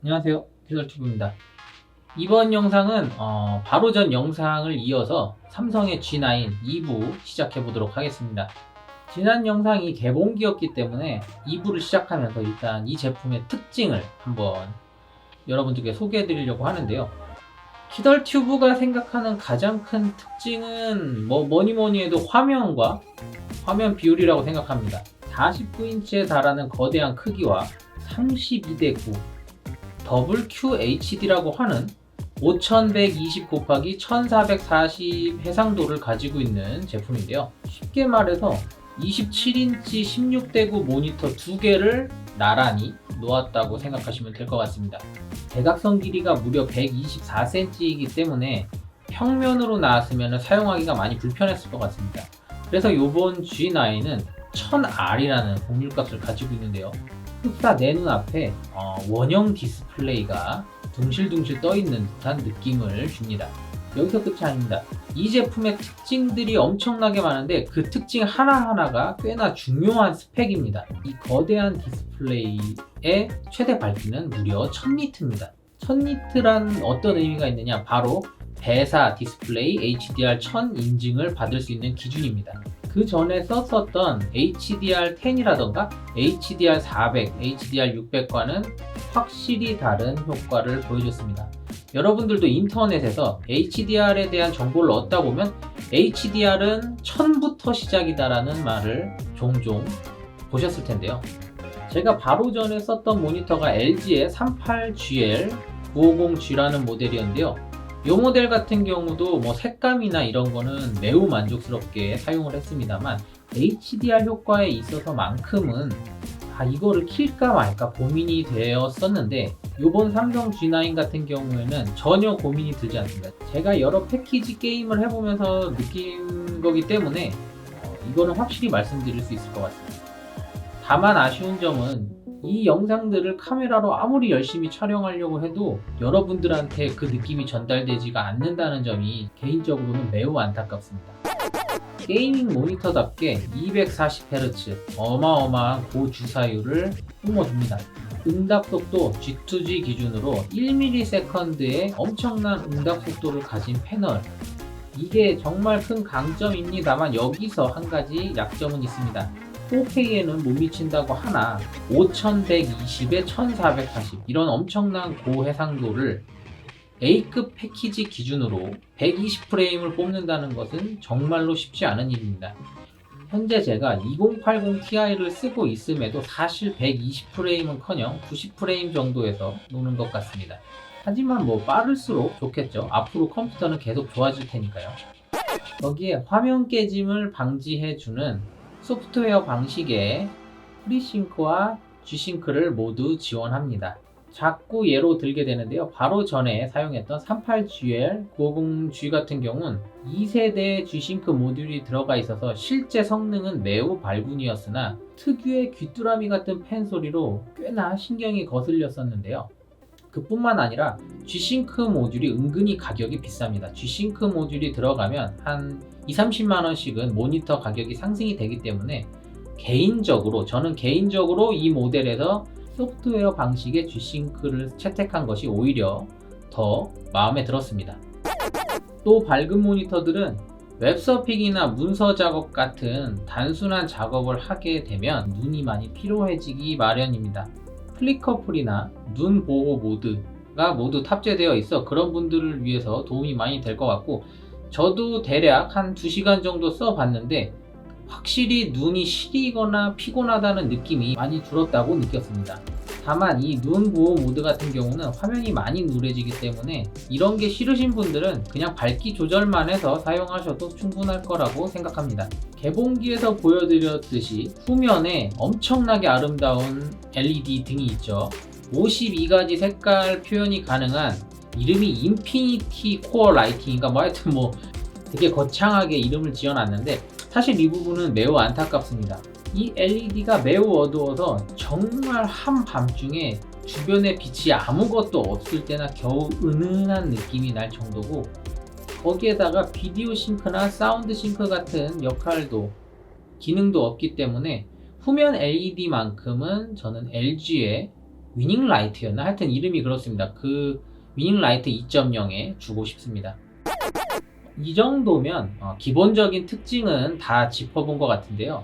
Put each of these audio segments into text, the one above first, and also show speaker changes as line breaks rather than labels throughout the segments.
안녕하세요. 피설튜브입니다. 이번 영상은 어, 바로 전 영상을 이어서 삼성의 G9 2부 시작해 보도록 하겠습니다. 지난 영상이 개봉기였기 때문에 2부를 시작하면서 일단 이 제품의 특징을 한번 여러분들께 소개해 드리려고 하는데요. 키덜 튜브가 생각하는 가장 큰 특징은 뭐 뭐니 뭐니 해도 화면과 화면 비율이라고 생각합니다. 49인치에 달하는 거대한 크기와 32대 9 더블 QHD라고 하는 5120 곱하기 1440 해상도를 가지고 있는 제품인데요. 쉽게 말해서 27인치 16대 9 모니터 두 개를 나란히 놓았다고 생각하시면 될 것 같습니다. 대각선 길이가 무려 124cm이기 때문에 평면으로 나왔으면 사용하기가 많이 불편했을 것 같습니다. 그래서 이번 G9은 1000R이라는 공률값을 가지고 있는데요. 흡사 내 눈앞에 어, 원형 디스플레이가 둥실둥실 떠 있는 듯한 느낌을 줍니다. 여기서 끝이 아닙니다. 이 제품의 특징들이 엄청나게 많은데 그 특징 하나하나가 꽤나 중요한 스펙입니다. 이 거대한 디스플레이의 최대 밝기는 무려 1000니트입니다. 1000니트란 어떤 의미가 있느냐? 바로 배사 디스플레이 HDR1000 인증을 받을 수 있는 기준입니다. 그 전에 썼었던 HDR10이라던가 HDR400, HDR600과는 확실히 다른 효과를 보여줬습니다. 여러분들도 인터넷에서 HDR에 대한 정보를 얻다 보면 HDR은 1000부터 시작이다라는 말을 종종 보셨을 텐데요. 제가 바로 전에 썼던 모니터가 LG의 38GL 950G라는 모델이었는데요. 이 모델 같은 경우도 뭐 색감이나 이런 거는 매우 만족스럽게 사용을 했습니다만 HDR 효과에 있어서만큼은 아 이거를 킬까 말까 고민이 되었었는데 이번 삼성 G9 같은 경우에는 전혀 고민이 들지 않습니다. 제가 여러 패키지 게임을 해보면서 느낀 거기 때문에 어, 이거는 확실히 말씀드릴 수 있을 것 같습니다. 다만 아쉬운 점은 이 영상들을 카메라로 아무리 열심히 촬영하려고 해도 여러분들한테 그 느낌이 전달되지가 않는다는 점이 개인적으로는 매우 안타깝습니다. 게이밍 모니터답게 240Hz 어마어마한 고주사율을 뿜어줍니다. 응답 속도 G2G 기준으로 1ms의 엄청난 응답 속도를 가진 패널. 이게 정말 큰 강점입니다만 여기서 한 가지 약점은 있습니다. 4K에는 못 미친다고 하나 5120에 1440 이런 엄청난 고해상도를 A급 패키지 기준으로 120프레임을 뽑는다는 것은 정말로 쉽지 않은 일입니다. 현재 제가 2080 Ti를 쓰고 있음에도 사실 120프레임은 커녕 90프레임 정도에서 노는 것 같습니다. 하지만 뭐 빠를수록 좋겠죠. 앞으로 컴퓨터는 계속 좋아질 테니까요. 거기에 화면 깨짐을 방지해주는 소프트웨어 방식의 프리싱크와 G싱크를 모두 지원합니다. 자꾸 예로 들게 되는데요. 바로 전에 사용했던 38GL 950G 같은 경우는 2세대 G싱크 모듈이 들어가 있어서 실제 성능은 매우 발군이었으나 특유의 귀뚜라미 같은 팬 소리로 꽤나 신경이 거슬렸었는데요. 그뿐만 아니라 G싱크 모듈이 은근히 가격이 비쌉니다. G싱크 모듈이 들어가면 한 2, 30만 원씩은 모니터 가격이 상승이 되기 때문에 개인적으로 저는 개인적으로 이 모델에서 소프트웨어 방식의 G싱크를 채택한 것이 오히려 더 마음에 들었습니다. 또 밝은 모니터들은 웹서핑이나 문서 작업 같은 단순한 작업을 하게 되면 눈이 많이 피로해지기 마련입니다. 플리커풀이나 눈 보호 모드가 모두 탑재되어 있어 그런 분들을 위해서 도움이 많이 될 것 같고 저도 대략 한 2시간 정도 써봤는데 확실히 눈이 시리거나 피곤하다는 느낌이 많이 줄었다고 느꼈습니다. 다만 이 눈 보호 모드 같은 경우는 화면이 많이 누래지기 때문에 이런 게 싫으신 분들은 그냥 밝기 조절만 해서 사용하셔도 충분할 거라고 생각합니다. 개봉기에서 보여드렸듯이 후면에 엄청나게 아름다운 LED 등이 있죠. 52가지 색깔 표현이 가능한 이름이 인피니티 코어 라이팅인가 뭐 하여튼 뭐 되게 거창하게 이름을 지어놨는데 사실 이 부분은 매우 안타깝습니다. 이 LED가 매우 어두워서 정말 한밤중에 주변에 빛이 아무것도 없을 때나 겨우 은은한 느낌이 날 정도고 거기에다가 비디오 싱크나 사운드 싱크 같은 역할도 기능도 없기 때문에 후면 LED만큼은 저는 LG의 위닝 라이트였나? 하여튼 이름이 그렇습니다. 그 위닝 라이트 2.0에 주고 싶습니다. 이 정도면 어, 기본적인 특징은 다 짚어본 것 같은데요.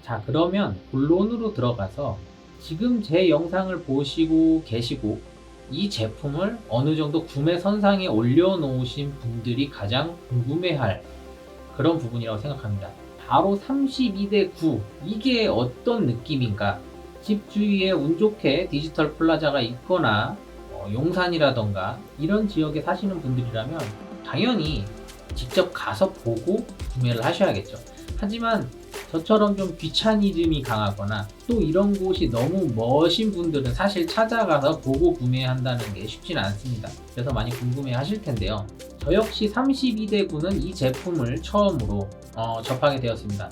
자, 그러면 본론으로 들어가서 지금 제 영상을 보시고 계시고 이 제품을 어느 정도 구매 선상에 올려놓으신 분들이 가장 궁금해할 그런 부분이라고 생각합니다. 바로 32대 9 이게 어떤 느낌인가? 집 주위에 운 좋게 디지털 플라자가 있거나 어, 용산이라던가 이런 지역에 사시는 분들이라면 당연히 직접 가서 보고 구매를 하셔야겠죠. 하지만 저처럼 좀 귀차니즘이 강하거나 또 이런 곳이 너무 멋인 분들은 사실 찾아가서 보고 구매한다는 게 쉽지는 않습니다. 그래서 많이 궁금해 하실 텐데요. 저 역시 32대 9는 이 제품을 처음으로 어, 접하게 되었습니다.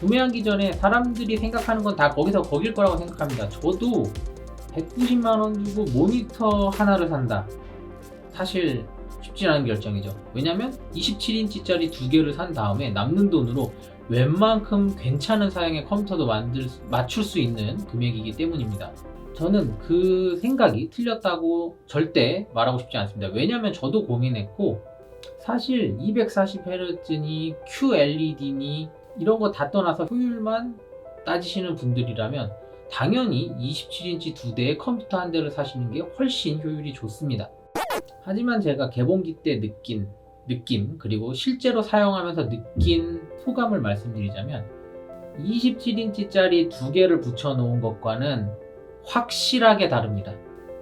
구매하기 전에 사람들이 생각하는 건 다 거기서 거길 거라고 생각합니다. 저도 190만원 주고 모니터 하나를 산다. 사실 쉽지 않은 결정이죠. 왜냐면 27인치짜리 두 개를 산 다음에 남는 돈으로 웬만큼 괜찮은 사양의 컴퓨터도 만들, 맞출 수 있는 금액이기 때문입니다. 저는 그 생각이 틀렸다고 절대 말하고 싶지 않습니다. 왜냐면 저도 고민했고, 사실 240Hz니 QLED니 이런 거 다 떠나서 효율만 따지시는 분들이라면 당연히 27인치 두 대의 컴퓨터 한 대를 사시는 게 훨씬 효율이 좋습니다. 하지만 제가 개봉기 때 느낀 느낌 그리고 실제로 사용하면서 느낀 소감을 말씀드리자면 27인치짜리 두 개를 붙여놓은 것과는 확실하게 다릅니다.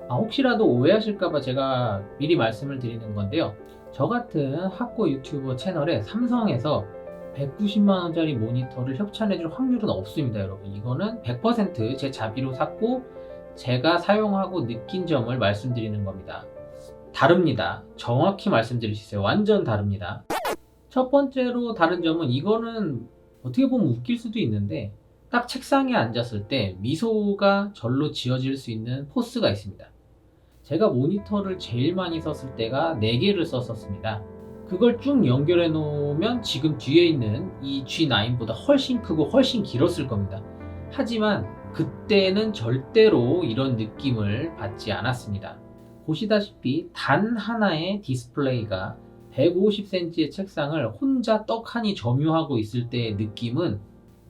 아, 혹시라도 오해하실까봐 제가 미리 말씀을 드리는 건데요. 저 같은 학고 유튜버 채널에 삼성에서 190만 원짜리 모니터를 협찬해줄 확률은 없습니다, 여러분. 이거는 100%제 자비로 샀고, 제가 사용하고 느낀 점을 말씀드리는 겁니다. 다릅니다. 정확히 말씀드릴 수 있어요. 완전 다릅니다. 첫 번째로 다른 점은 이거는 어떻게 보면 웃길 수도 있는데 딱 책상에 앉았을 때 미소가 절로 지어질 수 있는 포스가 있습니다. 제가 모니터를 제일 많이 썼을 때가 4개를 썼었습니다. 그걸 쭉 연결해 놓으면 지금 뒤에 있는 이 G9보다 훨씬 크고 훨씬 길었을 겁니다. 하지만 그때는 절대로 이런 느낌을 받지 않았습니다. 보시다시피 단 하나의 디스플레이가 150cm의 책상을 혼자 떡하니 점유하고 있을 때의 느낌은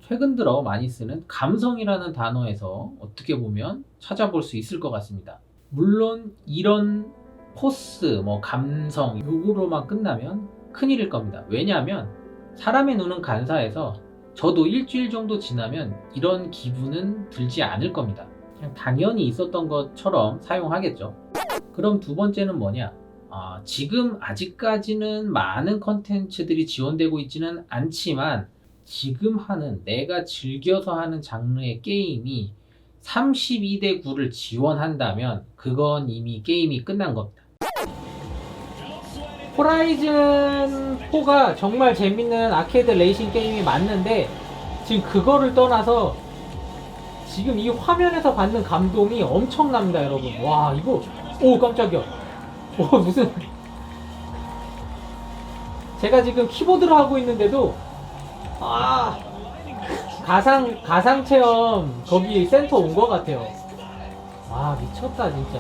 최근 들어 많이 쓰는 감성이라는 단어에서 어떻게 보면 찾아볼 수 있을 것 같습니다. 물론 이런 포스, 뭐 감성, 요구로만 끝나면 큰일일 겁니다. 왜냐하면 사람의 눈은 간사해서 저도 일주일 정도 지나면 이런 기분은 들지 않을 겁니다. 그냥 당연히 있었던 것처럼 사용하겠죠. 그럼 두 번째는 뭐냐? 아, 지금 아직까지는 많은 컨텐츠들이 지원되고 있지는 않지만 지금 하는 내가 즐겨서 하는 장르의 게임이 32대 9를 지원한다면 그건 이미 게임이 끝난 겁니다. 호라이즌 4가 정말 재밌는 아케이드 레이싱 게임이 맞는데 지금 그거를 떠나서 지금 이 화면에서 받는 감동이 엄청납니다, 여러분. 와, 이거 오 깜짝이야. 오 무슨 제가 지금 키보드를 하고 있는데도 아 가상 가상 체험 거기 센터 온 것 같아요. 와 미쳤다 진짜.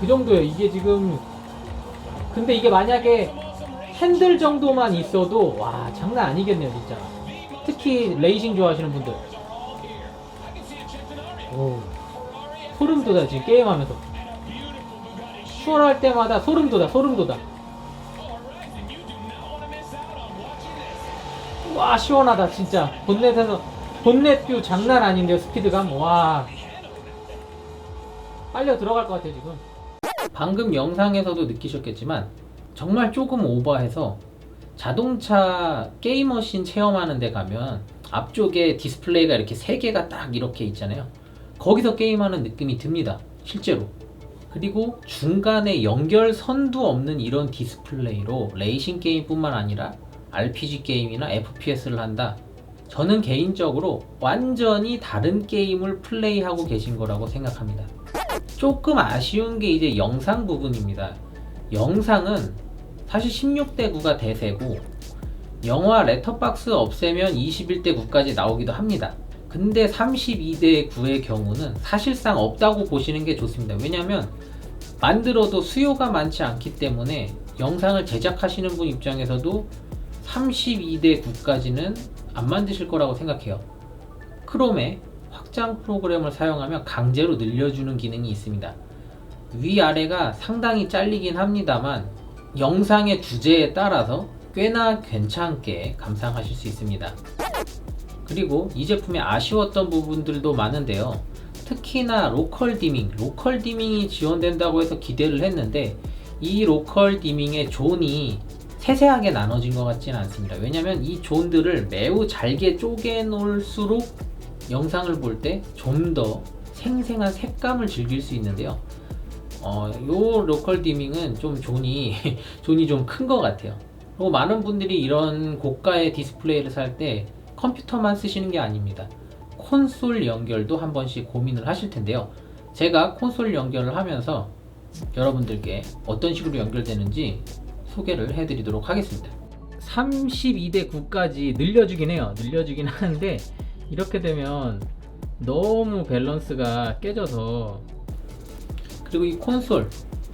그 정도예요. 이게 지금 근데 이게 만약에 핸들 정도만 있어도 와 장난 아니겠네요 진짜. 특히 레이싱 좋아하시는 분들. 오, 소름 돋아 지금 게임하면서. 슈얼할 때마다 소름 돋아 소름 돋아. 와 시원하다 진짜. 본넷에서 본넷 뷰 장난 아닌데요 스피드감? 와. 빨려 들어갈 것 같아요 지금 방금 영상에서도 느끼셨겠지만 정말 조금 오버해서 자동차 게임머신 체험하는 데 가면 앞쪽에 디스플레이가 이렇게 세 개가 딱 이렇게 있잖아요 거기서 게임하는 느낌이 듭니다. 실제로. 그리고 중간에 연결선도 없는 이런 디스플레이로 레이싱 게임뿐만 아니라 RPG 게임이나 FPS를 한다. 저는 개인적으로 완전히 다른 게임을 플레이하고 계신 거라고 생각합니다. 조금 아쉬운 게 이제 영상 부분입니다. 영상은 사실 16대 9가 대세고 영화 레터박스 없애면 21대 9까지 나오기도 합니다. 근데 32대 9의 경우는 사실상 없다고 보시는 게 좋습니다. 왜냐하면 만들어도 수요가 많지 않기 때문에 영상을 제작하시는 분 입장에서도 32대 9까지는 안 만드실 거라고 생각해요. 크롬에 확장 프로그램을 사용하면 강제로 늘려주는 기능이 있습니다. 위아래가 상당히 잘리긴 합니다만 영상의 주제에 따라서 꽤나 괜찮게 감상하실 수 있습니다. 그리고 이 제품에 아쉬웠던 부분들도 많은데요. 특히나 로컬 디밍, 로컬 디밍이 지원된다고 해서 기대를 했는데 이 로컬 디밍의 존이 세세하게 나눠진 것 같지는 않습니다. 왜냐하면 이 존들을 매우 잘게 쪼개 놓을수록 영상을 볼 때 좀 더 생생한 색감을 즐길 수 있는데요. 어, 요 로컬 디밍은 좀 존이 존이 좀 큰 것 같아요. 그리고 많은 분들이 이런 고가의 디스플레이를 살 때 컴퓨터만 쓰시는 게 아닙니다. 콘솔 연결도 한 번씩 고민을 하실 텐데요. 제가 콘솔 연결을 하면서 여러분들께 어떤 식으로 연결되는지 소개를 해드리도록 하겠습니다. 32대 9까지 늘려주긴 해요. 늘려주긴 하는데 이렇게 되면 너무 밸런스가 깨져서 그리고 이 콘솔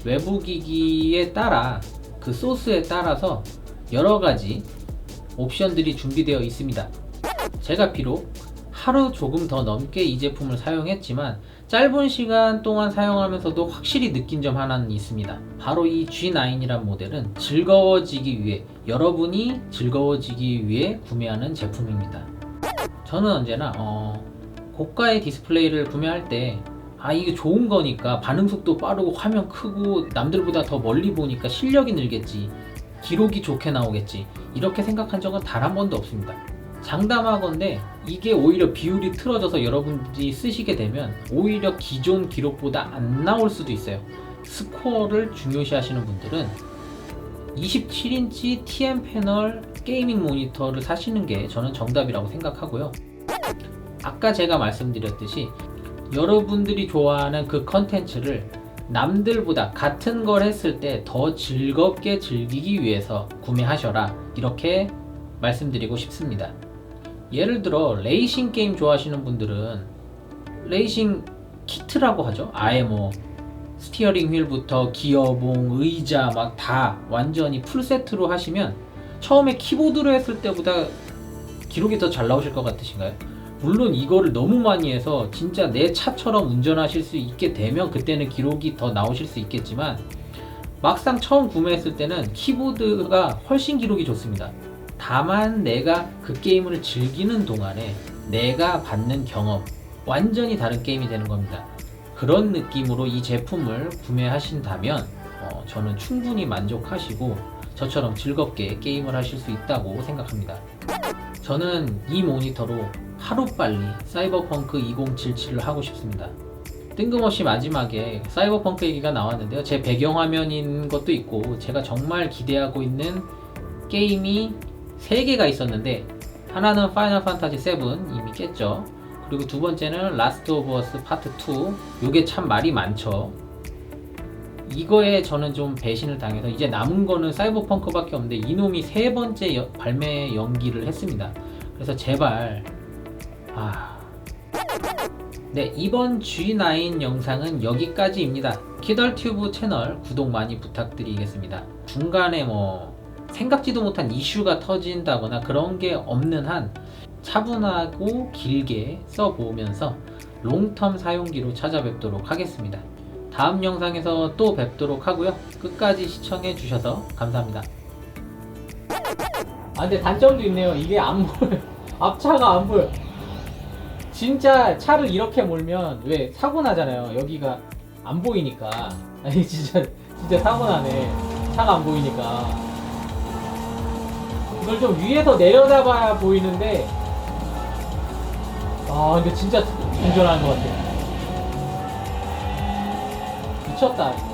외부 기기에 따라 그 소스에 따라서 여러 가지 옵션들이 준비되어 있습니다. 제가 비록 하루 조금 더 넘게 이 제품을 사용했지만 짧은 시간 동안 사용하면서도 확실히 느낀 점 하나는 있습니다. 바로 이 G9이란 모델은 즐거워지기 위해 여러분이 즐거워지기 위해 구매하는 제품입니다. 저는 언제나 어, 고가의 디스플레이를 구매할 때 아 이게 좋은 거니까 반응 속도 빠르고 화면 크고 남들보다 더 멀리 보니까 실력이 늘겠지 기록이 좋게 나오겠지 이렇게 생각한 적은 단 한 번도 없습니다. 장담하건대 이게 오히려 비율이 틀어져서 여러분들이 쓰시게 되면 오히려 기존 기록보다 안 나올 수도 있어요. 스코어를 중요시 하시는 분들은 27인치 TN 패널 게이밍 모니터를 사시는 게 저는 정답이라고 생각하고요. 아까 제가 말씀드렸듯이 여러분들이 좋아하는 그 컨텐츠를 남들보다 같은 걸 했을 때 더 즐겁게 즐기기 위해서 구매하셔라. 이렇게 말씀드리고 싶습니다. 예를 들어 레이싱 게임 좋아하시는 분들은 레이싱 키트라고 하죠. 아예 뭐 스티어링 휠부터 기어봉, 의자 막 다 완전히 풀 세트로 하시면 처음에 키보드로 했을 때보다 기록이 더 잘 나오실 것 같으신가요? 물론 이거를 너무 많이 해서 진짜 내 차처럼 운전하실 수 있게 되면 그때는 기록이 더 나오실 수 있겠지만 막상 처음 구매했을 때는 키보드가 훨씬 기록이 좋습니다. 다만 내가 그 게임을 즐기는 동안에 내가 받는 경험 완전히 다른 게임이 되는 겁니다. 그런 느낌으로 이 제품을 구매하신다면 어, 저는 충분히 만족하시고 저처럼 즐겁게 게임을 하실 수 있다고 생각합니다. 저는 이 모니터로 하루빨리 사이버펑크 2077을 하고 싶습니다. 뜬금없이 마지막에 사이버펑크 얘기가 나왔는데요. 제 배경화면인 것도 있고 제가 정말 기대하고 있는 게임이 3개가 있었는데 하나는 파이널 판타지 7 이미 깼죠. 그리고 두 번째는 라스트 오브 어스 파트 2 요게 참 말이 많죠. 이거에 저는 좀 배신을 당해서 이제 남은 거는 사이버펑크밖에 없는데 이놈이 세 번째 여- 발매 연기를 했습니다. 그래서 제발 아. 네, 이번 G9 영상은 여기까지입니다. 키덜튜브 채널 구독 많이 부탁드리겠습니다. 중간에 뭐 생각지도 못한 이슈가 터진다거나 그런 게 없는 한 차분하고 길게 써보면서 롱텀 사용기로 찾아뵙도록 하겠습니다. 다음 영상에서 또 뵙도록 하고요. 끝까지 시청해 주셔서 감사합니다. 아 근데 단점도 있네요. 이게 안 보여. 앞차가 안 보여. 진짜 차를 이렇게 몰면 왜 사고 나잖아요. 여기가 안 보이니까. 아니 진짜 진짜 사고 나네. 차가 안 보이니까. 이걸 좀 위에서 내려다봐야 보이는데. 아 근데 진짜 운전하는 것 같아. 미 쳤다.